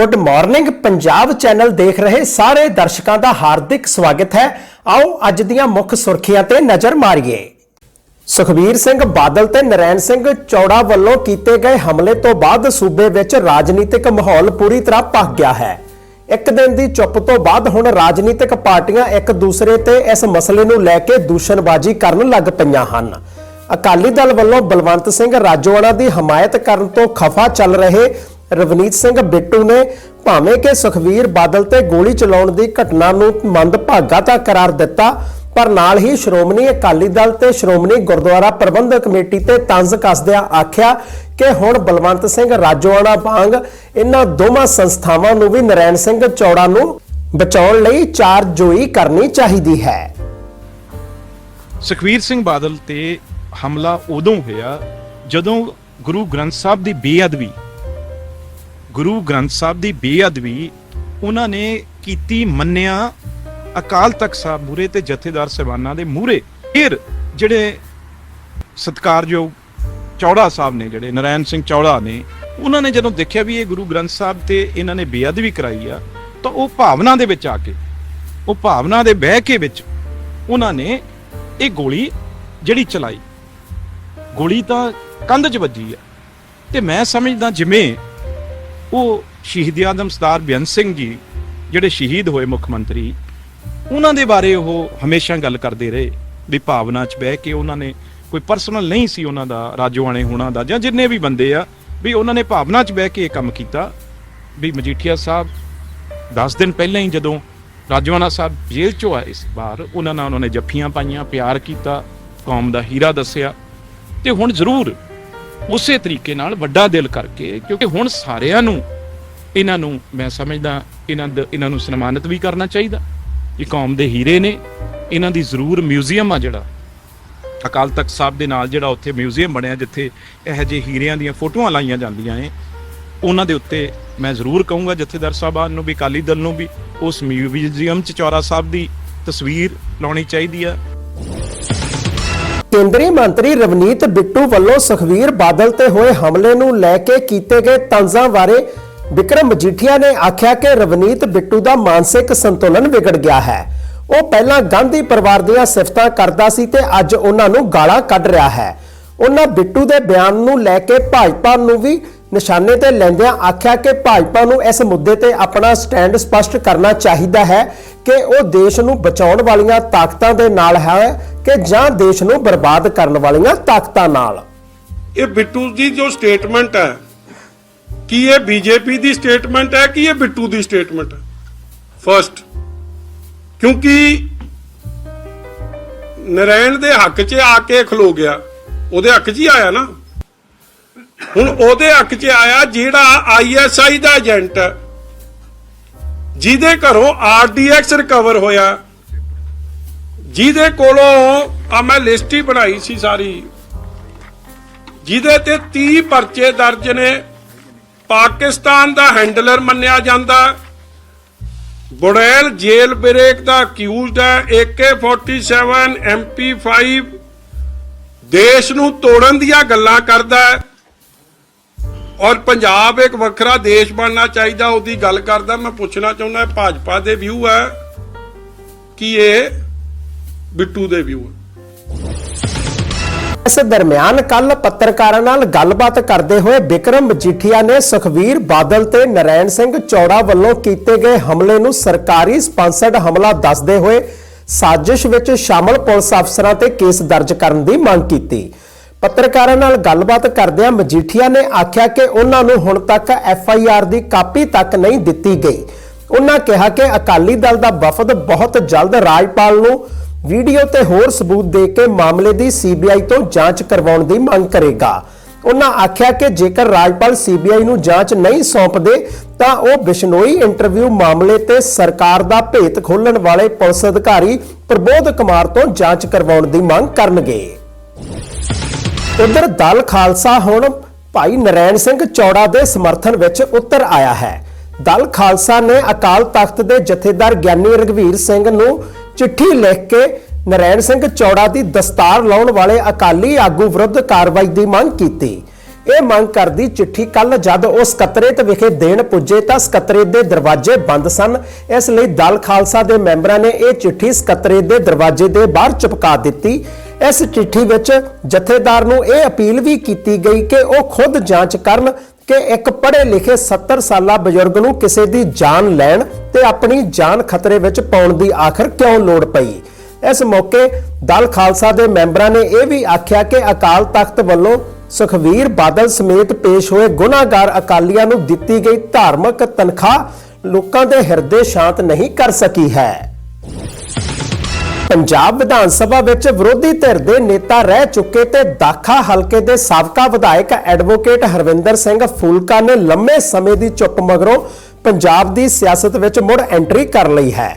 Good morning Punjab channel ਦੇਖ ਰਹੇ ਸਾਰੇ ਦਰਸ਼ਕਾਂ ਦਾ ਹਾਰਦਿਕ ਸਵਾਗਤ ਹੈ। ਆਓ ਅੱਜ ਦੀਆਂ ਮੁੱਖ ਸੁਰਖੀਆਂ ਤੇ ਨਜ਼ਰ ਮਾਰੀਏ। ਸੁਖਬੀਰ ਸਿੰਘ ਬਾਦਲ ਤੇ ਨਰੈਣ ਸਿੰਘ ਚੌੜਾ ਵੱਲੋਂ ਕੀਤੇ ਗਏ ਹਮਲੇ ਤੋਂ ਬਾਅਦ ਸੂਬੇ ਵਿੱਚ ਰਾਜਨੀਤਿਕ ਮਾਹੌਲ ਪੂਰੀ ਤਰ੍ਹਾਂ ਭਖ ਗਿਆ ਹੈ। ਇੱਕ ਦਿਨ ਦੀ ਚੁੱਪ ਤੋਂ ਬਾਅਦ ਹੁਣ ਰਾਜਨੀਤਿਕ ਪਾਰਟੀਆਂ ਇੱਕ ਦੂਸਰੇ ਤੇ ਇਸ ਮਸਲੇ ਨੂੰ ਲੈ ਕੇ ਦੂਸ਼ਣਬਾਜ਼ੀ ਕਰਨ ਲੱਗ ਪਈਆਂ ਹਨ। ਅਕਾਲੀ ਦਲ ਵੱਲੋਂ ਬਲਵੰਤ ਸਿੰਘ ਰਾਜੋਆਣਾ ਦੀ ਹਮਾਇਤ ਕਰਨ ਤੋਂ ਖਫਾ ਚੱਲ ਰਹੇ ਰਵਨੀਤ ਸਿੰਘ ਬਿੱਟੂ ਨੇ ਭਾਵੇਂ ਕਿ ਸੁਖਵੀਰ ਬਾਦਲ ਤੇ ਗੋਲੀ ਚਲਾਉਣ ਦੀ ਘਟਨਾ ਨੂੰ ਮੰਦਭਾਗਾ ਤਾਂ ਕਰਾਰ ਦਿੱਤਾ, ਪਰ ਨਾਲ ਹੀ ਸ਼੍ਰੋਮਣੀ ਅਕਾਲੀ ਦਲ ਤੇ ਸ਼੍ਰੋਮਣੀ ਗੁਰਦੁਆਰਾ ਪ੍ਰਬੰਧਕ ਕਮੇਟੀ ਤੇ ਤੰਜ਼ ਕੱਸਦਿਆਂ ਆਖਿਆ ਕਿ ਹੁਣ ਬਲਵੰਤ ਸਿੰਘ ਰਾਜੋਆਣਾ ਵਾਂਗ ਇਹਨਾਂ ਦੋਵਾਂ ਸੰਸਥਾਵਾਂ ਨੂੰ ਵੀ ਨਰੈਣ ਸਿੰਘ ਚੌੜਾ ਨੂੰ ਬਚਾਉਣ ਲਈ ਚਾਰ ਜੋਈ ਕਰਨੀ ਚਾਹੀਦੀ ਹੈ। ਸੁਖਵੀਰ ਸਿੰਘ ਬਾਦਲ ਤੇ ਹਮਲਾ ਉਦੋਂ ਹੋਇਆ ਜਦੋਂ ਗੁਰੂ ਗ੍ਰੰਥ ਸਾਹਿਬ ਦੀ ਬੇਅਦਬੀ ਗੁਰੂ ਗ੍ਰੰਥ ਸਾਹਿਬ ਦੀ ਬੇਅਦਬੀ ਉਹਨਾਂ ਨੇ ਕੀਤੀ ਮੰਨਿਆ ਅਕਾਲ ਤਖਤ ਸਾਹਿਬ ਮੂਰੇ ਤੇ ਜਥੇਦਾਰ ਸਹਿਬਾਨਾਂ ਦੇ ਮੂਰੇ ਫਿਰ ਜਿਹੜੇ ਸਤਕਾਰਯੋਗ ਚੌੜਾ ਸਾਹਿਬ ਨੇ, ਜਿਹੜੇ ਨਰਾਇਣ ਸਿੰਘ ਚੌੜਾ ਨੇ, ਉਹਨਾਂ ਨੇ ਜਦੋਂ ਦੇਖਿਆ ਵੀ ਇਹ ਗੁਰੂ ਗ੍ਰੰਥ ਸਾਹਿਬ ਤੇ ਇਹਨਾਂ ਨੇ ਬੇਅਦਬੀ ਕਰਾਈ ਆ, ਤਾਂ ਉਹ ਭਾਵਨਾ ਦੇ ਵਿੱਚ ਆ ਕੇ, ਉਹ ਭਾਵਨਾ ਦੇ ਬਹਿ ਕੇ ਵਿੱਚ ਉਹਨਾਂ ਨੇ ਇਹ ਗੋਲੀ ਜਿਹੜੀ ਚਲਾਈ। ਗੋਲੀ ਤਾਂ ਕੰਧ 'ਚ ਵੱਜੀ ਆ। ਤੇ ਮੈਂ ਸਮਝਦਾ ਜਿਵੇਂ ਉਹ ਸ਼ਹੀਦ ਆਦਮ ਸਰਦਾਰ ਬੇਅੰਤ ਸਿੰਘ ਜੀ, ਜਿਹੜੇ ਸ਼ਹੀਦ ਹੋਏ ਮੁੱਖ ਮੰਤਰੀ, ਉਹਨਾਂ ਦੇ ਬਾਰੇ ਉਹ ਹਮੇਸ਼ਾ ਗੱਲ ਕਰਦੇ ਰਹੇ, ਵੀ ਭਾਵਨਾ 'ਚ ਬਹਿ ਕੇ ਉਹਨਾਂ ਨੇ ਕੋਈ ਪਰਸਨਲ ਨਹੀਂ ਸੀ ਉਹਨਾਂ ਦਾ ਰਾਜੋਆਣੇ ਹੋਣਾ ਦਾ, ਜਾਂ ਜਿੰਨੇ ਵੀ ਬੰਦੇ ਆ, ਵੀ ਉਹਨਾਂ ਨੇ ਭਾਵਨਾ 'ਚ ਬਹਿ ਕੇ ਇਹ ਕੰਮ ਕੀਤਾ। ਵੀ ਮਜੀਠੀਆ ਸਾਹਿਬ 10 ਦਿਨ ਪਹਿਲਾਂ ਹੀ ਜਦੋਂ ਰਾਜਵਾਨਾ ਸਾਹਿਬ ਜੇਲ੍ਹ ਚੋਂ ਆਏ ਸੀ ਬਾਹਰ, ਉਹਨਾਂ ਨਾਲ ਉਹਨਾਂ ਨੇ ਜੱਫੀਆਂ ਪਾਈਆਂ, ਪਿਆਰ ਕੀਤਾ, ਕੌਮ ਦਾ ਹੀਰਾ ਦੱਸਿਆ। ਤੇ ਹੁਣ ਜ਼ਰੂਰ ਉਸੇ ਤਰੀਕੇ ਨਾਲ ਵੱਡਾ ਦਿਲ ਕਰਕੇ, ਕਿਉਂਕਿ ਹੁਣ ਸਾਰਿਆਂ ਨੂੰ, ਇਹਨਾਂ ਨੂੰ ਮੈਂ ਸਮਝਦਾ, ਇਹਨਾਂ ਦ- ਇਹਨਾਂ ਨੂੰ ਸਨਮਾਨਿਤ ਵੀ ਕਰਨਾ ਚਾਹੀਦਾ। ਇਹ ਕੌਮ ਦੇ ਹੀਰੇ ਨੇ, ਇਹਨਾਂ ਦੀ ਜ਼ਰੂਰ ਮਿਊਜ਼ੀਅਮ ਆ ਜਿਹੜਾ। ਅਕਾਲ ਤਖਤ ਸਾਹਿਬ ਦੇ ਨਾਲ ਜਿਹੜਾ ਉੱਥੇ ਮਿਊਜ਼ੀਅਮ ਬਣਿਆ, ਜਿੱਥੇ ਇਹੋ ਜਿਹੇ ਹੀਰਿਆਂ ਦੀਆਂ ਫੋਟੋਆਂ ਲਾਈਆਂ ਜਾਂਦੀਆਂ ਏ ਉਹਨਾਂ ਦੇ ਉੱਤੇ ਮੈਂ ਜ਼ਰੂਰ ਕਹੂੰਗਾ ਜਥੇਦਾਰ ਸਾਹਿਬਾਨ ਨੂੰ ਵੀ, ਅਕਾਲੀ ਦਲ ਨੂੰ ਵੀ, ਉਸ ਮਿਊਜ਼ੀਅਮ 'ਚ ਚੌਰਾ ਸਾਹਿਬ ਦੀ ਤਸਵੀਰ ਲਾਉਣੀ ਚਾਹੀਦੀ ਆ। ਕੇਂਦਰੀ ਮੰਤਰੀ ਰਵਨੀਤ ਬਿੱਟੂ ਵੱਲੋਂ ਸੁਖਵੀਰ ਬਾਦਲ ਤੇ ਹੋਏ ਹਮਲੇ ਨੂੰ ਲੈ ਕੇ ਕੀਤੇ ਗਏ ਤੰਜ਼ਾਂ ਬਾਰੇ ਵਿਕਰਮ ਮਜੀਠੀਆ ਨੇ ਆਖਿਆ ਕਿ ਰਵਨੀਤ ਬਿੱਟੂ ਦਾ ਮਾਨਸਿਕ ਸੰਤੁਲਨ ਵਿਗੜ ਗਿਆ ਹੈ। ਉਹ ਪਹਿਲਾਂ ਗਾਂਧੀ ਪਰਿਵਾਰ ਦੀਆਂ ਸਿਫਤਾਂ ਕਰਦਾ ਸੀ ਤੇ ਅੱਜ ਉਹਨਾਂ ਨੂੰ ਗਾਲਾਂ ਕੱਢ ਰਿਹਾ ਹੈ। ਉਹਨਾਂ ਬਿੱਟੂ ਦੇ ਬਿਆਨ ਨੂੰ ਲੈ ਕੇ ਭਾਜਪਾ ਨੂੰ ਵੀ ਨਿਸ਼ਾਨੇ ਤੇ ਲੈਂਦਿਆਂ ਆਖਿਆ ਕਿ ਭਾਜਪਾ ਨੂੰ ਇਸ ਮੁੱਦੇ ਤੇ ਆਪਣਾ ਸਟੈਂਡ ਸਪਸ਼ਟ ਕਰਨਾ ਚਾਹੀਦਾ ਹੈ। ਕਿ ਉਹ ਦੇਸ਼ ਨੂੰ ਬਚਾਉਣ ਵਾਲੀਆਂ ਤਾਕਤਾਂ ਦੇ ਨਾਲ ਹੈ ਕਿ ਜਾਂ ਦੇਸ਼ ਨੂੰ ਬਰਬਾਦ ਕਰਨ ਵਾਲੀਆਂ ਤਾਕਤਾਂ ਨਾਲ। ਇਹ ਬਿੱਟੂ ਦੀ ਜੋ ਸਟੇਟਮੈਂਟ ਹੈ, ਕੀ ਇਹ ਬੀਜੇਪੀ ਦੀ ਸਟੇਟਮੈਂਟ ਹੈ ਕਿ ਇਹ ਬਿੱਟੂ ਦੀ ਸਟੇਟਮੈਂਟ ਹੈ? ਫਰਸਟ ਕਿਉਂਕਿ ਨਰੈਣ ਦੇ ਹੱਕ 'ਚ ਆ ਕੇ ਖਲੋ ਗਿਆ। ਉਹਦੇ ਹੱਕ 'ਚ ਹੀ ਆਇਆ ਨਾ। ਹੁਣ ਉਹਦੇ ਹੱਕ 'ਚ ਆਇਆ ਜਿਹੜਾ ਆਈਐਸਆਈ ਦਾ ਏਜੰਟ ਹੈ। ਜਿਹਦੇ ਘਰੋਂ ਆਰਡੀਐਕਸ ਰਿਕਵਰ ਹੋਇਆ। ਜਿਹਦੇ ਕੋਲੋਂ ਆ ਮੈਂ ਲਿਸਟ ਹੀ ਬਣਾਈ ਸੀ ਸਾਰੀ। ਜਿਹਦੇ ਤੇ 30 ਪਰਚੇ ਦਰਜ ਨੇ। ਪਾਕਿਸਤਾਨ ਦਾ ਹੈਂਡਲਰ ਮੰਨਿਆ ਜਾਂਦਾ। ਬੁੜੈਲ ਜੇਲ ਬ੍ਰੇਕ ਦਾ ਅਕਿਊਜ਼ਡ ਹੈ। AK47 MP5 ਦੇਸ਼ ਨੂੰ ਤੋੜਨ ਦੀਆਂ ਗੱਲਾਂ ਕਰਦਾ ਹੈ। ਔਰ ਪੰਜਾਬ ਇੱਕ ਵੱਖਰਾ ਦੇਸ਼ ਬਣਨਾ ਚਾਹੀਦਾ, ਉਹਦੀ ਗੱਲ ਕਰਦਾ, ਮੈਂ ਪੁੱਛਣਾ ਚਾਹੁੰਦਾ, ਭਾਜਪਾ ਦੇ ਵਿਊ ਹੈ ਕਿ ਇਹ ਬਿੱਟੂ ਦੇ ਵਿਊ ਹੈ ਇਸ ਦਰਮਿਆਨ ਕੱਲ ਪੱਤਰਕਾਰਾਂ ਨਾਲ ਗੱਲਬਾਤ ਕਰਦੇ ਹੋਏ ਵਿਕਰਮ ਮਜੀਠੀਆ ਨੇ ਸੁਖਵੀਰ ਬਾਦਲ ਤੇ ਨਰੈਣ ਸਿੰਘ ਚੌੜਾ ਵੱਲੋਂ ਕੀਤੇ ਗਏ ਹਮਲੇ ਨੂੰ ਸਰਕਾਰੀ ਸਪਾਂਸਰਡ ਹਮਲਾ ਦੱਸਦੇ ਹੋਏ ਸਾਜ਼ਿਸ਼ ਵਿੱਚ ਸ਼ਾਮਲ ਪੁਲਿਸ ਅਫਸਰਾਂ ਤੇ ਕੇਸ ਦਰਜ ਕਰਨ ਦੀ ਮੰਗ ਕੀਤੀ। ਪੱਤਰਕਾਰਾਂ ਨਾਲ ਗੱਲਬਾਤ ਕਰਦਿਆਂ ਮਜੀਠੀਆ ਨੇ ਆਖਿਆ ਕਿ ਉਹਨਾਂ ਨੂੰ ਹੁਣ ਤੱਕ ਐਫ ਆਈ ਆਰ ਦੀ ਕਾਪੀ ਤੱਕ ਨਹੀਂ ਦਿੱਤੀ ਗਈ। ਉਹਨਾਂ ਕਿਹਾ ਕਿ ਅਕਾਲੀ ਦਲ ਦਾ ਵਫਦ ਬਹੁਤ ਜਲਦ ਰਾਜਪਾਲ ਨੂੰ ਵੀਡੀਓ ਤੇ ਹੋਰ ਸਬੂਤ ਦੇ ਕੇ ਮਾਮਲੇ ਦੀ ਸੀਬੀਆਈ ਤੋਂ ਜਾਂਚ ਕਰਵਾਉਣ ਦੀ ਮੰਗ ਕਰੇਗਾ। ਉਹਨਾਂ ਆਖਿਆ ਕਿ ਜੇਕਰ ਰਾਜਪਾਲ ਸੀਬੀਆਈ ਨੂੰ ਜਾਂਚ ਨਹੀਂ ਸੌਂਪਦੇ, ਤਾਂ ਉਹ ਬਿਸ਼ਨੋਈ ਇੰਟਰਵਿਊ ਮਾਮਲੇ ਤੇ ਸਰਕਾਰ ਦਾ ਭੇਤ ਖੋਲਣ ਵਾਲੇ ਪੁਲਿਸ ਅਧਿਕਾਰੀ ਪ੍ਰਬੋਧ ਕੁਮਾਰ ਤੋਂ ਜਾਂਚ ਕਰਵਾਉਣ ਦੀ ਮੰਗ ਕਰਨਗੇ। ਉਧਰ ਦਲ ਖਾਲਸਾ ਹੁਣ ਭਾਈ ਨਰੈਣ ਸਿੰਘ ਚੌੜਾ ਦੇ ਸਮਰਥਨ ਵਿੱਚ ਉਤਰ ਆਇਆ ਹੈ। ਦਲ ਖਾਲਸਾ ਨੇ ਅਕਾਲ ਤਖਤ ਦੇ ਜਥੇਦਾਰ ਗਿਆਨੀ ਰਗਵੀਰ ਸਿੰਘ ਨੂੰ ਚਿੱਠੀ ਲਿਖ ਕੇ ਨਰੈਣ ਸਿੰਘ ਚੌੜਾ ਦੀ ਦਸਤਾਰ ਲਾਉਣ ਵਾਲੇ ਅਕਾਲੀ ਆਗੂ ਵਿਰੁੱਧ ਕਾਰਵਾਈ ਦੀ ਮੰਗ ਕੀਤੀ। ਇਹ ਮੰਗ ਕਰਦੀ ਚਿੱਠੀ ਕੱਲ ਜਦ ਉਹ ਸਕੱਤਰੇਤ ਵਿਖੇ ਦੇਣ ਪੁੱਜੇ ਤਾਂ ਸਕੱਤਰੇਤ ਦੇ ਦਰਵਾਜ਼ੇ ਬੰਦ ਸਨ। ਇਸ ਲਈ ਦਲ ਖਾਲਸਾ ਦੇ ਮੈਂਬਰਾਂ ਨੇ ਇਹ ਚਿੱਠੀ ਸਕੱਤਰੇਤ ਦੇ ਦਰਵਾਜ਼ੇ ਦੇ ਬਾਹਰ ਚਿਪਕਾ ਦਿੱਤੀ। ਇਸ ਚਿੱਠੀ ਵਿੱਚ ਜਥੇਦਾਰ ਨੂੰ ਇਹ ਅਪੀਲ ਵੀ ਕੀਤੀ ਗਈ ਕਿ ਉਹ ਖੁਦ ਜਾਂਚ ਕਰਨ ਕਿ ਇੱਕ ਪੜ੍ਹੇ ਲਿਖੇ 70 ਸਾਲਾ ਬਜ਼ੁਰਗ ਨੂੰ ਕਿਸੇ ਦੀ ਜਾਨ ਲੈਣ ਤੇ ਆਪਣੀ ਜਾਨ ਖਤਰੇ ਵਿੱਚ ਪਾਉਣ ਦੀ ਆਖਰ ਕਿਉਂ ਲੋੜ ਪਈ? ਇਸ ਮੌਕੇ ਦਲ ਖਾਲਸਾ ਦੇ ਮੈਂਬਰਾਂ ਨੇ ਇਹ ਵੀ ਆਖਿਆ ਕਿ ਅਕਾਲ ਤਖਤ ਵੱਲੋਂ ਸੁਖਵੀਰ ਬਾਦਲ ਸਮੇਤ ਪੇਸ਼ ਹੋਏ ਗੁਨਾਹਗਾਰ ਅਕਾਲੀਆਂ ਨੂੰ ਦਿੱਤੀ ਗਈ ਧਾਰਮਿਕ ਤਨਖਾਹ ਲੋਕਾਂ ਦੇ ਹਿਰਦੇ ਸ਼ਾਂਤ ਨਹੀਂ ਕਰ ਸਕੀ ਹੈ। ਪੰਜਾਬ ਵਿਧਾਨ ਸਭਾ ਵਿੱਚ ਵਿਰੋਧੀ ਧਿਰ ਦੇ ਨੇਤਾ ਰਹਿ ਚੁੱਕੇ ਤੇ ਦਾਖਾ ਹਲਕੇ ਦੇ ਸਾਬਕਾ ਵਿਧਾਇਕ ਐਡਵੋਕੇਟ ਹਰਵਿੰਦਰ ਸਿੰਘ ਫੂਲਕਾ ਨੇ ਲੰਮੇ ਸਮੇਂ ਦੀ ਚੁੱਪ ਮਗਰੋਂ ਪੰਜਾਬ ਦੀ ਸਿਆਸਤ ਵਿੱਚ ਮੁੜ ਐਂਟਰੀ ਕਰ ਲਈ ਹੈ।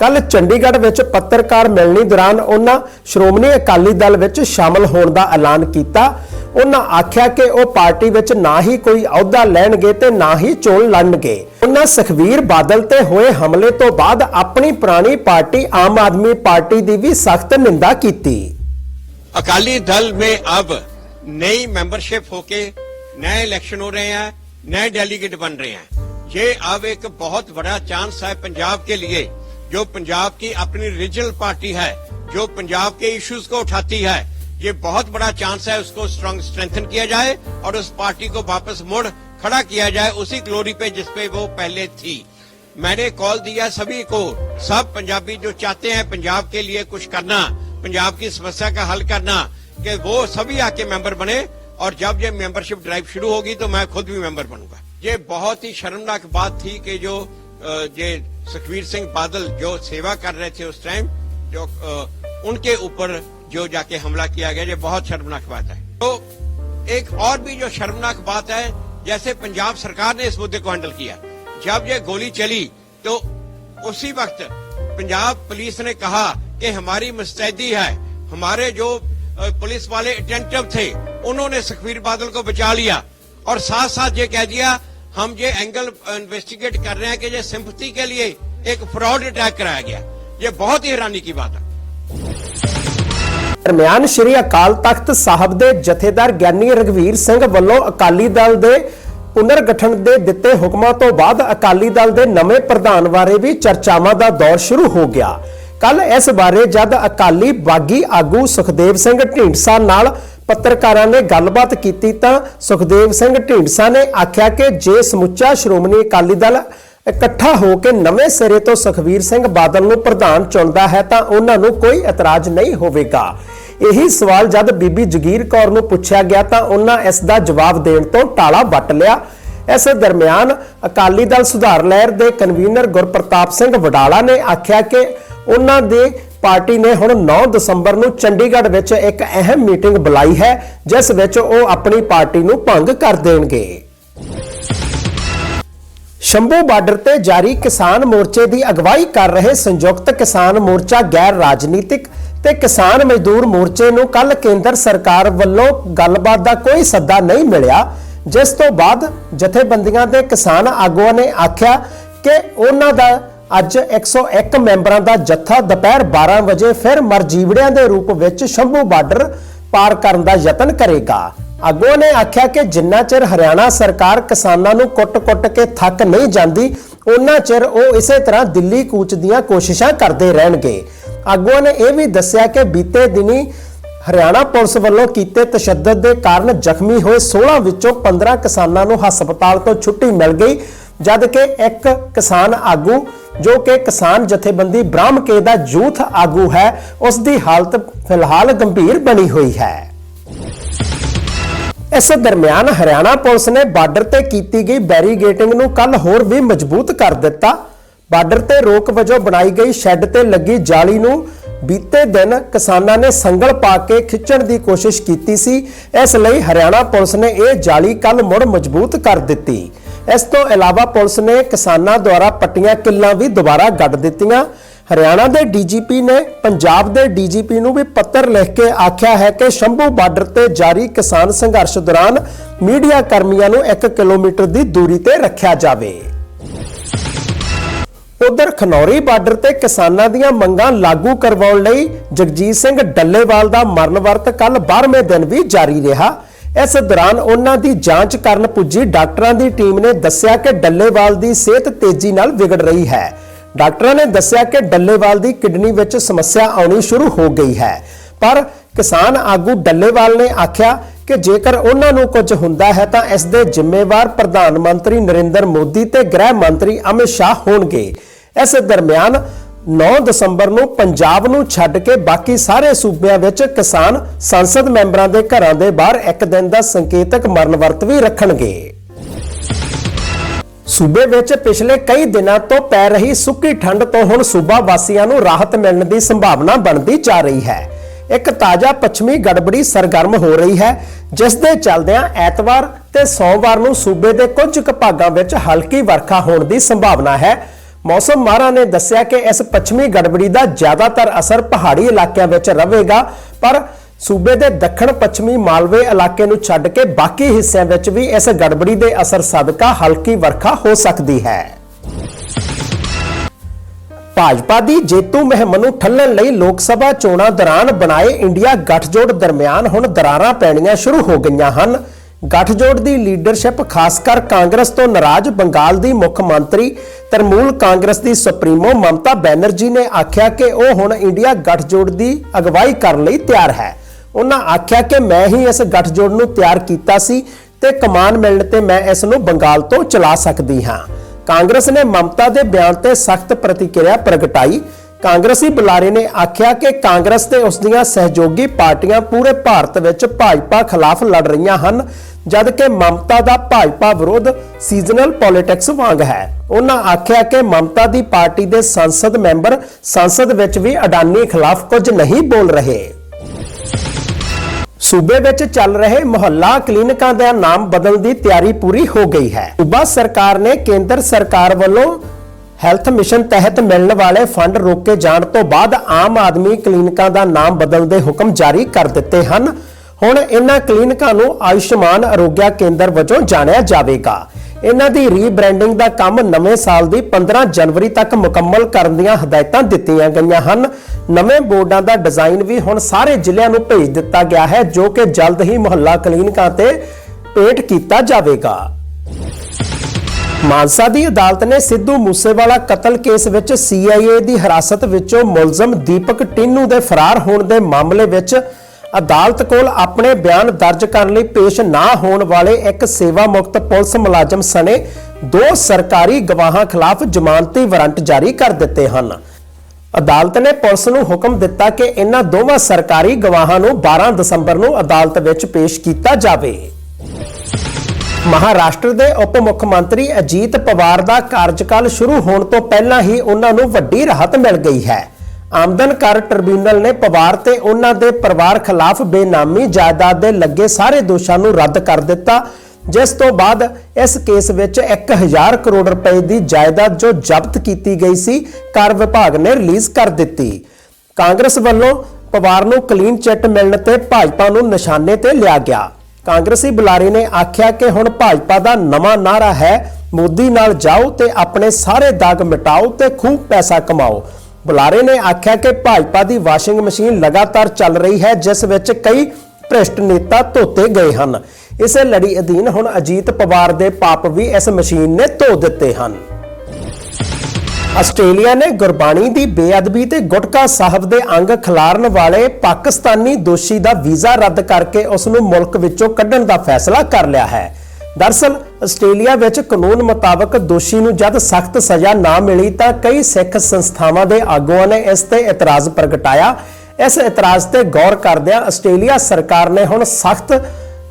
ਕੱਲ ਚੰਡੀਗੜ੍ਹ ਵਿੱਚ ਪੱਤਰਕਾਰ ਮਿਲਣੀ ਦੌਰਾਨ ਉਹਨਾਂ ਸ਼੍ਰੋਮਣੀ ਅਕਾਲੀ ਦਲ ਵਿੱਚ ਸ਼ਾਮਲ ਹੋਣ ਦਾ ਐਲਾਨ ਕੀਤਾ। ਉਹਨਾਂ ਆਖਿਆ ਕਿ ਉਹ ਪਾਰਟੀ ਵਿੱਚ ਨਾ ਹੀ ਕੋਈ ਅਹੁਦਾ ਲੈਣਗੇ ਤੇ ਨਾ ਹੀ ਚੋਣ ਲੜਨਗੇ ਉਹਨਾਂ ਸੁਖਵੀਰ ਬਾਦਲ ਤੇ ਹੋਏ ਹਮਲੇ ਤੋਂ ਬਾਅਦ ਆਪਣੀ ਪੁਰਾਣੀ ਪਾਰਟੀ ਆਮ ਆਦਮੀ ਪਾਰਟੀ ਦੀ ਵੀ ਸਖਤ ਨਿੰਦਾ ਕੀਤੀ अकाली दल में अब नई मेंबरशिप होके नए इलेक्शन हो रहे हैं नए डेलीगेट बन रहे हैं ये अब एक बहुत बड़ा चांस है पंजाब के लिए जो पंजाब की अपनी रीजनल पार्टी है जो पंजाब के इश्यूज को उठाती है ये बहुत बड़ा चांस है उसको स्ट्रॉन्ग स्ट्रेंथन किया जाए और उस पार्टी को वापस मुड़ खड़ा किया जाए उसी ग्लोरी पे जिसपे वो पहले थी। मैंने कॉल दिया सभी को, सब पंजाबी जो चाहते हैं पंजाब के लिए कुछ करना, पंजाब की समस्या का हल करना, कि वो सभी आके मेंबर बने और जब ये मेंबरशिप ड्राइव शुरू होगी तो मैं खुद भी मेंबर बनूँगा। ये बहुत ही शर्मनाक बात थी कि जो ये सुखवीर सिंह बादल जो सेवा कर रहे थे उस टाइम जो उनके ऊपर जो जाके हमला किया गया, ये बहुत शर्मनाक बात है। तो एक और भी जो शर्मनाक बात है, जैसे पंजाब सरकार ने इस मुद्दे को हैंडल किया। जब ये गोली चली तो उसी वक्त पंजाब पुलिस ने कहा कि हमारी मुस्तैदी है। हमारे जो पुलिस वाले अटेंटिव थे, उन्होंने सुखबीर बादल को बचा लिया। और साथ साथ ये कह दिया, हम ये एंगल इन्वेस्टिगेट कर रहे हैं कि ये सिंपथी के लिए एक फ्रॉड अटैक कराया गया। ये बहुत ही हैरानी की बात है। ਦਰਮਿਆਨ ਸ਼੍ਰੀ ਅਕਾਲ ਤਖਤ ਸਾਹਿਬ ਦੇ ਜਥੇਦਾਰ ਗਿਆਨੀ ਰਗਵੀਰ ਸਿੰਘ ਵੱਲੋਂ ਅਕਾਲੀ ਦਲ ਦੇ ਪੁਨਰਗਠਨ ਦੇ ਦਿੱਤੇ ਹੁਕਮਾਂ ਤੋਂ ਬਾਅਦ ਅਕਾਲੀ ਦਲ ਦੇ ਨਵੇਂ ਪ੍ਰਧਾਨ ਬਾਰੇ ਵੀ ਚਰਚਾਵਾਂ ਦਾ ਦੌਰ ਸ਼ੁਰੂ ਹੋ ਗਿਆ। ਕੱਲ ਇਸ ਬਾਰੇ ਜਦ ਅਕਾਲੀ ਬਾਗੀ ਆਗੂ ਸੁਖਦੇਵ ਸਿੰਘ ਢੀਂਡਸਾ ਨਾਲ ਪੱਤਰਕਾਰਾਂ ਨੇ ਗੱਲਬਾਤ ਕੀਤੀ ਤਾਂ ਸੁਖਦੇਵ ਸਿੰਘ ਢੀਂਡਸਾ ਨੇ ਆਖਿਆ ਕਿ ਜੇ ਸਮੁੱਚਾ ਸ਼੍ਰੋਮਣੀ ਅਕਾਲੀ ਦਲ ਇਕੱਠਾ ਹੋ ਕੇ ਨਵੇਂ ਸਿਰੇ ਤੋਂ ਸੁਖਵੀਰ ਸਿੰਘ ਬਾਦਲ ਨੂੰ ਪ੍ਰਧਾਨ ਚੁਣਦਾ ਹੈ ਤਾਂ ਉਹਨਾਂ ਨੂੰ ਕੋਈ ਇਤਰਾਜ਼ ਨਹੀਂ ਹੋਵੇਗਾ। ਇਹੀ ਸਵਾਲ ਜਦ ਬੀਬੀ ਜਗੀਰ ਕੌਰ ਨੂੰ ਪੁੱਛਿਆ ਗਿਆ ਤਾਂ ਉਹਨਾਂ ਇਸ ਦਾ ਜਵਾਬ ਦੇਣ ਤੋਂ ਟਾਲਾ ਵੱਟ ਲਿਆ। ਇਸ ਦਰਮਿਆਨ ਅਕਾਲੀ ਦਲ ਸੁਧਾਰ ਲਹਿਰ ਦੇ ਕਨਵੀਨਰ ਗੁਰਪ੍ਰਤਾਪ ਸਿੰਘ ਵਡਾਲਾ ਨੇ ਆਖਿਆ ਕਿ ਉਹਨਾਂ ਦੇ ਪਾਰਟੀ ਨੇ ਹੁਣ 9 ਦਸੰਬਰ ਨੂੰ ਚੰਡੀਗੜ੍ਹ ਵਿੱਚ ਇੱਕ ਅਹਿਮ ਮੀਟਿੰਗ ਬੁਲਾਈ ਹੈ, ਜਿਸ ਵਿੱਚ ਉਹ ਆਪਣੀ ਪਾਰਟੀ ਨੂੰ ਭੰਗ ਕਰ ਦੇਣਗੇ। ਸ਼ੰਭੂ ਬਾਰਡਰ ਤੇ ਜਾਰੀ ਕਿਸਾਨ ਮੋਰਚੇ ਦੀ ਅਗਵਾਈ ਕਰ ਰਹੇ ਸੰਯੁਕਤ ਕਿਸਾਨ ਮੋਰਚਾ ਗੈਰ ਰਾਜਨੀਤਿਕ ਤੇ ਕਿਸਾਨ ਮਜ਼ਦੂਰ ਮੋਰਚੇ ਨੂੰ ਕੱਲ ਕੇਂਦਰ ਸਰਕਾਰ ਵੱਲੋਂ ਗੱਲਬਾਤ ਦਾ ਕੋਈ ਸੱਦਾ ਨਹੀਂ ਮਿਲਿਆ, ਜਿਸ ਤੋਂ ਬਾਅਦ ਜਥੇਬੰਦੀਆਂ ਦੇ ਕਿਸਾਨ ਆਗੂਆਂ ਨੇ ਆਖਿਆ ਕਿ ਉਹਨਾਂ ਦਾ ਅੱਜ 101 ਮੈਂਬਰਾਂ ਦਾ ਜੱਥਾ ਦੁਪਹਿਰ 12 ਵਜੇ ਫਿਰ ਮਰਜੀਵੜਿਆਂ ਦੇ ਰੂਪ ਵਿੱਚ ਸ਼ੰਭੂ ਬਾਰਡਰ ਪਾਰ ਕਰਨ ਦਾ ਯਤਨ ਕਰੇਗਾ। ਆਗੂਆਂ ਨੇ ਆਖਿਆ ਕਿ ਜਿੰਨਾ ਚਿਰ ਹਰਿਆਣਾ ਸਰਕਾਰ ਕਿਸਾਨਾਂ ਨੂੰ ਕੁੱਟ-ਕੁੱਟ ਕੇ ਥੱਕ ਨਹੀਂ ਜਾਂਦੀ ਉਹਨਾਂ ਚਿਰ ਉਹ ਇਸੇ ਤਰ੍ਹਾਂ ਦਿੱਲੀ ਕੂਚ ਦੀਆਂ ਕੋਸ਼ਿਸ਼ਾਂ ਕਰਦੇ ਰਹਿਣਗੇ। ਆਗੂਆਂ ਨੇ ਇਹ ਵੀ ਦੱਸਿਆ ਕਿ ਬੀਤੇ ਦਿਨੀ ਹਰਿਆਣਾ ਪੁਲਿਸ ਵੱਲੋਂ ਕੀਤੇ ਤਸ਼ੱਦਦ ਦੇ ਕਾਰਨ ਜ਼ਖਮੀ ਹੋਏ 16 ਵਿੱਚੋਂ 15 ਕਿਸਾਨਾਂ ਨੂੰ ਹਸਪਤਾਲ ਤੋਂ ਛੁੱਟੀ ਮਿਲ ਗਈ ਜਦ ਕਿ ਇੱਕ ਕਿਸਾਨ ਆਗੂ, ਜੋ ਕਿ ਕਿਸਾਨ ਜਥੇਬੰਦੀ ਬ੍ਰਾਹਮਕੇ ਦਾ ਯੂਥ ਆਗੂ ਹੈ ਉਸ ਦੀ ਹਾਲਤ ਫਿਲਹਾਲ ਗੰਭੀਰ ਬਣੀ ਹੋਈ ਹੈ। ਇਸ ਦਰਮਿਆਨ ਹਰਿਆਣਾ ਪੁਲਿਸ ਨੇ ਬਾਰਡਰ ਤੇ ਕੀਤੀ ਗਈ ਬੈਰੀਗੇਟਿੰਗ ਨੂੰ ਕੱਲ ਹੋਰ ਵੀ ਮਜ਼ਬੂਤ ਕਰ ਦਿੱਤਾ। ਬਾਰਡਰ ਤੇ ਰੋਕ ਵਜੋਂ ਬਣਾਈ ਗਈ ਸ਼ੈੱਡ ਤੇ ਲੱਗੀ ਜਾਲੀ ਨੂੰ ਬੀਤੇ ਦਿਨ ਕਿਸਾਨਾਂ ਨੇ ਸੰਗਲ ਪਾ ਕੇ ਖਿੱਚਣ ਦੀ ਕੋਸ਼ਿਸ਼ ਕੀਤੀ ਸੀ। ਇਸ ਲਈ ਹਰਿਆਣਾ ਪੁਲਿਸ ਨੇ ਇਹ ਜਾਲੀ ਕੱਲ ਮੁੜ ਮਜ਼ਬੂਤ ਕਰ ਦਿੱਤੀ। ਇਸ ਤੋਂ ਇਲਾਵਾ ਪੁਲਿਸ ਨੇ ਕਿਸਾਨਾਂ ਦੁਆਰਾ ਪੱਟੀਆਂ ਕਿੱਲਾਂ ਵੀ ਦੁਬਾਰਾ ਗੱਡ ਦਿੱਤੀਆਂ। ਹਰਿਆਣਾ ਦੇ ਡੀਜੀਪੀ ਨੇ ਪੰਜਾਬ ਦੇ ਡੀਜੀਪੀ ਨੂੰ ਵੀ ਪੱਤਰ ਲਿਖ ਕੇ ਆਖਿਆ ਹੈ ਕਿ ਸ਼ੰਭੂ ਬਾਰਡਰ ਤੇ ਜਾਰੀ ਕਿਸਾਨ ਸੰਘਰਸ਼ ਦੌਰਾਨ ਮੀਡੀਆ ਕਰਮੀਆਂ ਨੂੰ 1 ਕਿਲੋਮੀਟਰ ਦੀ ਦੂਰੀ ਤੇ ਰੱਖਿਆ ਜਾਵੇ। ਉਧਰ ਖਨੌਰੀ ਬਾਰਡਰ ਤੇ ਕਿਸਾਨਾਂ ਦੀਆਂ ਮੰਗਾਂ ਲਾਗੂ ਕਰਵਾਉਣ ਲਈ ਜਗਜੀਤ ਸਿੰਘ ਡੱਲੇਵਾਲ ਦਾ ਮਰਨ ਵਰਤ ਕੱਲ 12ਵੇਂ ਦਿਨ ਵੀ ਜਾਰੀ ਰਿਹਾ। ਇਸ ਦੌਰਾਨ ਉਹਨਾਂ ਦੀ ਜਾਂਚ ਕਰਨ ਪੁੱਜੀ ਡਾਕਟਰਾਂ ਦੀ ਟੀਮ ਨੇ ਦੱਸਿਆ ਕਿ ਡੱਲੇਵਾਲ ਦੀ ਸਿਹਤ ਤੇਜ਼ੀ ਨਾਲ ਵਿਗੜ ਰਹੀ ਹੈ। ਡਾਕਟਰਾਂ ਨੇ ਦੱਸਿਆ ਕਿ ਡੱਲੇਵਾਲ ਦੀ ਕਿਡਨੀ ਵਿੱਚ ਸਮੱਸਿਆ ਆਉਣੀ ਸ਼ੁਰੂ ਹੋ ਗਈ ਹੈ। ਪਰ ਕਿਸਾਨ ਆਗੂ ਡੱਲੇਵਾਲ ਨੇ ਆਖਿਆ ਕਿ ਜੇਕਰ ਉਹਨਾਂ ਨੂੰ ਕੁਝ ਹੁੰਦਾ ਹੈ ਤਾਂ ਇਸ ਦੇ ਜ਼ਿੰਮੇਵਾਰ ਪ੍ਰਧਾਨ ਮੰਤਰੀ ਨਰਿੰਦਰ ਮੋਦੀ ਤੇ ਗ੍ਰਹਿ ਮੰਤਰੀ ਅਮਿਤ ਸ਼ਾਹ ਹੋਣਗੇ। ਇਸ ਦਰਮਿਆਨ 9 ਦਸੰਬਰ ਨੂੰ ਪੰਜਾਬ ਨੂੰ ਛੱਡ ਕੇ ਬਾਕੀ ਸਾਰੇ ਸੂਬਿਆਂ ਵਿੱਚ ਕਿਸਾਨ ਸੰਸਦ ਮੈਂਬਰਾਂ ਦੇ ਘਰਾਂ ਦੇ ਬਾਹਰ ਇੱਕ ਦਿਨ ਦਾ ਸੰਕੇਤਕ ਮਰਨ ਵਰਤ ਵੀ ਰੱਖਣਗੇ। ਸੂਬੇ ਵਿੱਚ ਪਿਛਲੇ ਕਈ ਦਿਨਾਂ ਤੋਂ ਪੈ ਰਹੀ ਸੁੱਕੀ ਠੰਡ ਤੋਂ ਹੁਣ ਸੂਬਾ ਵਾਸੀਆਂ ਨੂੰ ਰਾਹਤ ਮਿਲਣ ਦੀ ਸੰਭਾਵਨਾ ਬਣਦੀ ਜਾ ਰਹੀ ਹੈ। ਇੱਕ ਤਾਜ਼ਾ ਪੱਛਮੀ ਗੜਬੜੀ ਸਰਗਰਮ ਹੋ ਰਹੀ ਹੈ, ਜਿਸ ਦੇ ਚੱਲਦਿਆਂ ਐਤਵਾਰ ਤੇ ਸੋਮਵਾਰ ਨੂੰ ਸੂਬੇ ਦੇ ਕੁਝ ਕੁ ਭਾਗਾਂ ਵਿੱਚ ਹਲਕੀ ਵਰਖਾ ਹੋਣ ਦੀ ਸੰਭਾਵਨਾ ਹੈ। ਮੌਸਮ ਮਾਹਰਾਂ ਨੇ ਦੱਸਿਆ ਕਿ ਇਸ ਪੱਛਮੀ ਗੜਬੜੀ ਦਾ ਜ਼ਿਆਦਾਤਰ ਅਸਰ ਪਹਾੜੀ ਇਲਾਕਿਆਂ ਵਿੱਚ ਰਹੇਗਾ, ਪਰ ਸੂਬੇ ਦੇ ਦੱਖਣ ਪੱਛਮੀ ਮਾਲਵੇ ਇਲਾਕੇ ਨੂੰ ਛੱਡ ਕੇ ਬਾਕੀ ਹਿੱਸਿਆਂ ਵਿੱਚ ਵੀ ਇਸ ਗੜਬੜੀ ਦੇ ਅਸਰ ਸਦਕਾ ਹਲਕੀ ਵਰਖਾ ਹੋ ਸਕਦੀ ਹੈ। ਭਾਜਪਾ ਦੀ ਜੇਤੂ ਮੁਹਿੰਮ ਨੂੰ ਠੱਲਣ ਲਈ ਲੋਕ ਸਭਾ ਚੋਣਾਂ ਦੌਰਾਨ ਬਣਾਏ ਇੰਡੀਆ ਗੱਠਜੋੜ ਦਰਮਿਆਨ ਹੁਣ ਦਰਾਰਾਂ ਪੈਣੀਆਂ ਸ਼ੁਰੂ ਹੋ ਗਈਆਂ ਹਨ। ਗੱਠਜੋੜ ਦੀ ਲੀਡਰਸ਼ਿਪ ਖਾਸ ਕਰ ਕਾਂਗਰਸ ਤੋਂ ਨਾਰਾਜ਼ ਬੰਗਾਲ ਦੀ ਮੁੱਖ ਮੰਤਰੀ ਤਰਮੂਲ ਕਾਂਗਰਸ ਦੀ ਸੁਪਰੀਮੋ ਮਮਤਾ ਬੈਨਰਜੀ ਨੇ ਆਖਿਆ ਕਿ ਉਹ ਹੁਣ ਇੰਡੀਆ ਗੱਠਜੋੜ ਦੀ ਅਗਵਾਈ ਕਰਨ ਲਈ ਤਿਆਰ ਹੈ। ਉਹਨਾਂ ਆਖਿਆ ਕਿ ਮੈਂ ਹੀ ਇਸ ਗੱਠਜੋੜ ਨੂੰ ਤਿਆਰ ਕੀਤਾ ਸੀ ਤੇ ਕਮਾਨ ਮਿਲਣ ਤੇ ਮੈਂ ਇਸ ਨੂੰ ਬੰਗਾਲ ਤੋਂ ਚਲਾ ਸਕਦੀ ਹਾਂ। ਕਾਂਗਰਸ ਨੇ ਮਮਤਾ ਦੇ ਬਿਆਨ ਤੇ ਸਖਤ ਪ੍ਰਤੀਕਿਰਿਆ ਪ੍ਰਗਟਾਈ ਕਾਂਗਰਸੀ ਬੁਲਾਰੇ ਨੇ ਆਖਿਆ ਕਿ ਕਾਂਗਰਸ ਤੇ ਉਸ ਦੀਆਂ ਸਹਿਯੋਗੀ ਪਾਰਟੀਆਂ ਪੂਰੇ ਭਾਰਤ ਵਿੱਚ ਭਾਜਪਾ ਖਿਲਾਫ ਲੜ ਰਹੀਆਂ ਹਨ, ਜਦ ਕਿ ਮਮਤਾ ਦਾ ਭਾਜਪਾ ਵਿਰੋਧ ਸੀਜ਼ਨਲ ਪੋਲਿਟਿਕਸ ਵਾਂਗ ਹੈ। ਉਹਨਾਂ ਆਖਿਆ ਕਿ ਮਮਤਾ ਦੀ ਪਾਰਟੀ ਦੇ ਸੰਸਦ ਮੈਂਬਰ ਸੰਸਦ ਵਿੱਚ ਵੀ ਅਡਾਨੀ ਖਿਲਾਫ ਕੁਝ ਨਹੀਂ ਬੋਲ ਰਹੇ। ਸੂਬੇ ਵਿੱਚ ਚੱਲ ਰਹੇ ਮੁਹੱਲਾ ਕਲੀਨਿਕਾਂ ਦਾ ਨਾਮ ਬਦਲਣ ਦੀ ਤਿਆਰੀ ਪੂਰੀ ਹੋ ਗਈ ਹੈ। ਸੂਬਾ ਸਰਕਾਰ ਨੇ ਕੇਂਦਰ ਸਰਕਾਰ ਵੱਲੋਂ ਹੈਲਥ ਮਿਸ਼ਨ ਤਹਿਤ ਮਿਲਣ ਵਾਲੇ ਫੰਡ ਰੋਕੇ ਜਾਣ ਤੋਂ ਬਾਅਦ ਆਮ ਆਦਮੀ ਕਲੀਨਿਕਾਂ ਦਾ ਨਾਮ ਬਦਲਣ ਦੇ ਹੁਕਮ ਜਾਰੀ ਕਰ ਦਿੱਤੇ ਹਨ। ਹੁਣ ਇਹਨਾਂ ਕਲੀਨਿਕਾਂ ਨੂੰ ਆਯੁਸ਼ਮਾਨ ਅਰੋਗਿਆ ਕੇਂਦਰ ਵਜੋਂ ਜਾਣਿਆ ਜਾਵੇਗਾ। ਇਹਨਾਂ ਦੀ ਰੀਬ੍ਰਾਂਡਿੰਗ ਦਾ ਕੰਮ ਨਵੇਂ ਸਾਲ ਦੀ 15 ਜਨਵਰੀ ਤੱਕ ਮੁਕੰਮਲ ਕਰਨ ਦੀਆਂ ਹਦਾਇਤਾਂ ਦਿੱਤੀਆਂ ਗਈਆਂ ਹਨ। ਨਵੇਂ ਬੋਰਡਾਂ ਦਾ ਡਿਜ਼ਾਈਨ ਵੀ ਹੁਣ ਸਾਰੇ ਜ਼ਿਲ੍ਹਿਆਂ ਨੂੰ ਭੇਜ ਦਿੱਤਾ ਗਿਆ ਹੈ, ਜੋ ਕਿ ਜਲਦ ਹੀ ਮੁਹੱਲਾ ਕਲੀਨਿਕਾਂ ਤੇ ਪੇਂਟ ਕੀਤਾ ਜਾਵੇਗਾ। ਮਾਨਸਾ ਦੀ ਅਦਾਲਤ ਨੇ ਸਿੱਧੂ ਮੂਸੇਵਾਲਾ ਕਤਲ ਕੇਸ ਵਿੱਚ CIA ਦੀ ਹਿਰਾਸਤ ਵਿੱਚੋਂ ਮੁਲਜ਼ਮ ਦੀਪਕ ਟਿੰਨੂ ਦੇ ਫਰਾਰ ਹੋਣ ਦੇ ਮਾਮਲੇ ਵਿੱਚ ਅਦਾਲਤ ਕੋਲ ਆਪਣੇ ਬਿਆਨ ਦਰਜ ਕਰਨ ਲਈ ਪੇਸ਼ ਨਾ ਹੋਣ ਵਾਲੇ ਇੱਕ ਸੇਵਾ ਮੁਕਤ ਪੁਲਿਸ ਮੁਲਾਜ਼ਮ ਸਣੇ ਦੋ ਸਰਕਾਰੀ ਗਵਾਹਾਂ ਖਿਲਾਫ ਜ਼ਮਾਨਤੀ ਵਾਰੰਟ ਜਾਰੀ ਕਰ ਦਿੱਤੇ ਹਨ। ਅਦਾਲਤ ਨੇ ਪੁਲਿਸ ਨੂੰ ਹੁਕਮ ਦਿੱਤਾ ਕਿ ਇਹਨਾਂ ਦੋਵਾਂ ਸਰਕਾਰੀ ਗਵਾਹਾਂ ਨੂੰ 12 ਦਸੰਬਰ ਨੂੰ ਅਦਾਲਤ ਵਿੱਚ ਪੇਸ਼ ਕੀਤਾ ਜਾਵੇ। ਮਹਾਰਾਸ਼ਟਰ ਦੇ ਉਪ ਮੁੱਖ ਮੰਤਰੀ ਅਜੀਤ ਪਵਾਰ ਦਾ ਕਾਰਜਕਾਲ ਸ਼ੁਰੂ ਹੋਣ ਤੋਂ ਪਹਿਲਾਂ ਹੀ ਉਹਨਾਂ ਨੂੰ ਵੱਡੀ ਰਾਹਤ ਮਿਲ ਗਈ ਹੈ। ਆਮਦਨ ਕਰ ਟ੍ਰਿਬਿਊਨਲ ਨੇ ਪਵਾਰ ਤੇ ਉਹਨਾਂ ਦੇ ਪਰਿਵਾਰ ਖਿਲਾਫ ਬੇਨਾਮੀ ਜਾਇਦਾਦ ਦੇ ਲੱਗੇ ਸਾਰੇ ਦੋਸ਼ਾਂ ਨੂੰ ਰੱਦ ਕਰ ਦਿੱਤਾ, ਜਿਸ ਤੋਂ ਬਾਅਦ ਇਸ ਕੇਸ ਵਿੱਚ 1000 ਕਰੋੜ ਰੁਪਏ ਦੀ ਜਾਇਦਾਦ ਜੋ ਜ਼ਬਤ ਕੀਤੀ ਗਈ ਸੀ, ਕਰ ਵਿਭਾਗ ਨੇ ਰਿਲੀਜ਼ ਕਰ ਦਿੱਤੀ। ਕਾਂਗਰਸ ਵੱਲੋਂ ਪਵਾਰ ਨੂੰ ਕਲੀਨ ਚਿੱਟ ਮਿਲਣ ਤੇ ਭਾਜਪਾ ਨੂੰ ਨਿਸ਼ਾਨੇ ਤੇ ਲਿਆ ਗਿਆ। ਕਾਂਗਰਸੀ ਬੁਲਾਰੇ ਨੇ ਆਖਿਆ ਕਿ ਹੁਣ ਭਾਜਪਾ ਦਾ ਨਵਾਂ ਨਾਰਾ ਹੈ, ਮੋਦੀ ਨਾਲ ਜਾਓ ਤੇ ਆਪਣੇ ਸਾਰੇ ਦਾਗ ਮਿਟਾਓ ਤੇ ਖੂਬ ਪੈਸਾ ਕਮਾਓ। ਬੁਲਾਰੇ ਨੇ ਆਖਿਆ ਕਿ ਭਾਜਪਾ ਦੀ ਵਾਸ਼ਿੰਗ ਮਸ਼ੀਨ ਲਗਾਤਾਰ ਚੱਲ ਰਹੀ ਹੈ, ਜਿਸ ਵਿੱਚ ਕਈ ਭ੍ਰਿਸ਼ਟ ਨੇਤਾ ਧੋਤੇ ਗਏ ਹਨ। ਇਸੇ ਲੜੀ ਅਧੀਨ ਹੁਣ ਅਜੀਤ ਪਵਾਰ ਦੇ ਪਾਪ ਵੀ ਇਸ ਮਸ਼ੀਨ ਨੇ ਧੋ ਦਿੱਤੇ ਹਨ। ਆਸਟ੍ਰੇਲੀਆ ਨੇ ਗੁਰਬਾਣੀ ਦੀ ਬੇਅਦਬੀ ਤੇ ਗੁਟਕਾ ਸਾਹਿਬ ਦੇ ਅੰਗ ਖਿਲਾਰਨ ਵਾਲੇ ਪਾਕਿਸਤਾਨੀ ਦੋਸ਼ੀ ਦਾ ਵੀਜ਼ਾ ਰੱਦ ਕਰਕੇ ਉਸ ਨੂੰ ਮੁਲਕ ਵਿੱਚੋਂ ਕੱਢਣ ਦਾ ਫੈਸਲਾ ਕਰ ਲਿਆ ਹੈ। ਦਰਸਲ, ਆਸਟ੍ਰੇਲੀਆ ਵਿੱਚ ਕਾਨੂੰਨ ਮੁਤਾਬਕ ਦੋਸ਼ੀ ਨੂੰ ਜਦ ਸਖਤ ਸਜ਼ਾ ਨਾ ਮਿਲੀ ਤਾਂ ਕਈ ਸਿੱਖ ਸੰਸਥਾਵਾਂ ਦੇ ਆਗੂਆਂ ਨੇ ਇਸ ਤੇ ਇਤਰਾਜ਼ ਪ੍ਰਗਟਾਇਆ। ਇਸ ਇਤਰਾਜ਼ ਤੇ ਗੌਰ ਕਰਦਿਆਂ ਆਸਟ੍ਰੇਲੀਆ ਸਰਕਾਰ ਨੇ ਹੁਣ ਸਖਤ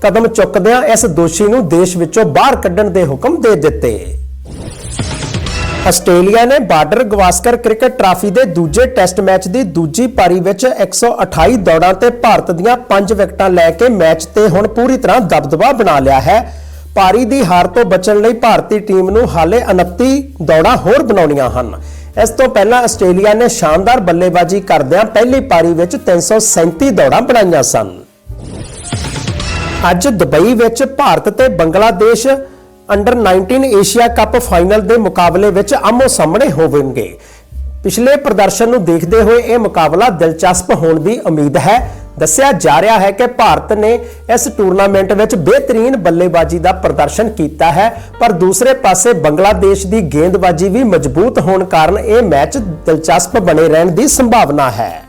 ਕਦਮ ਚੁੱਕਦਿਆਂ ਇਸ ਦੋਸ਼ੀ ਨੂੰ ਦੇਸ਼ ਵਿੱਚੋਂ ਬਾਹਰ ਕੱਢਣ ਦੇ ਹੁਕਮ ਦੇ ਦਿੱਤੇ। ਆਸਟ੍ਰੇਲੀਆ ਨੇ ਬਾਰਡਰ ਗਵਾਸਕਰ ਕ੍ਰਿਕਟ ਟਰਾਫੀ ਦੇ ਦੂਜੇ ਟੈਸਟ ਮੈਚ ਦੀ ਦੂਜੀ ਪਾਰੀ ਵਿੱਚ 128 ਦੌੜਾਂ ਤੇ ਭਾਰਤ ਦੀਆਂ 5 ਵਿਕਟਾਂ ਲੈ ਕੇ ਮੈਚ ਤੇ ਹੁਣ ਪੂਰੀ ਤਰ੍ਹਾਂ ਦਬਦਬਾ ਬਣਾ ਲਿਆ ਹੈ। ਪਾਰੀ ਦੀ ਹਾਰ ਤੋਂ ਬਚਣ ਲਈ ਭਾਰਤੀ ਟੀਮ ਨੂੰ ਹਾਲੇ 29 ਦੌੜਾਂ ਹੋਰ ਬਣਾਉਣੀਆਂ ਹਨ। ਇਸ ਤੋਂ ਪਹਿਲਾਂ ਆਸਟ੍ਰੇਲੀਆ ਨੇ ਸ਼ਾਨਦਾਰ ਬੱਲੇਬਾਜ਼ੀ ਕਰਦਿਆਂ ਪਹਿਲੀ ਪਾਰੀ ਵਿੱਚ 337 ਦੌੜਾਂ ਬਣਾਈਆਂ ਸਨ। ਅੱਜ ਦੁਬਈ ਵਿੱਚ ਭਾਰਤ ਤੇ Bangladesh under 19 Asia cup final ਦੇ ਮੁਕਾਬਲੇ ਵਿੱਚ ਆਮੋ ਸਾਹਮਣੇ ਹੋਣਗੇ ਪਿਛਲੇ ਪ੍ਰਦਰਸ਼ਨ ਨੂੰ ਦੇਖਦੇ ਹੋਏ ਇਹ ਮੁਕਾਬਲਾ ਦਿਲਚਸਪ ਹੋਣ ਦੀ ਉਮੀਦ ਹੈ। ਦੱਸਿਆ ਜਾ ਰਿਹਾ ਹੈ ਕਿ ਭਾਰਤ ਨੇ ਇਸ ਟੂਰਨਾਮੈਂਟ ਵਿੱਚ ਬਿਹਤਰੀਨ ਬੱਲੇਬਾਜ਼ੀ ਦਾ ਪ੍ਰਦਰਸ਼ਨ ਕੀਤਾ ਹੈ, ਪਰ ਦੂਸਰੇ ਪਾਸੇ ਬੰਗਲਾਦੇਸ਼ ਦੀ ਗੇਂਦਬਾਜ਼ੀ ਵੀ ਮਜ਼ਬੂਤ ਹੋਣ ਕਾਰਨ ਇਹ ਮੈਚ ਦਿਲਚਸਪ ਬਣੇ ਰਹਿਣ ਦੀ ਸੰਭਾਵਨਾ ਹੈ।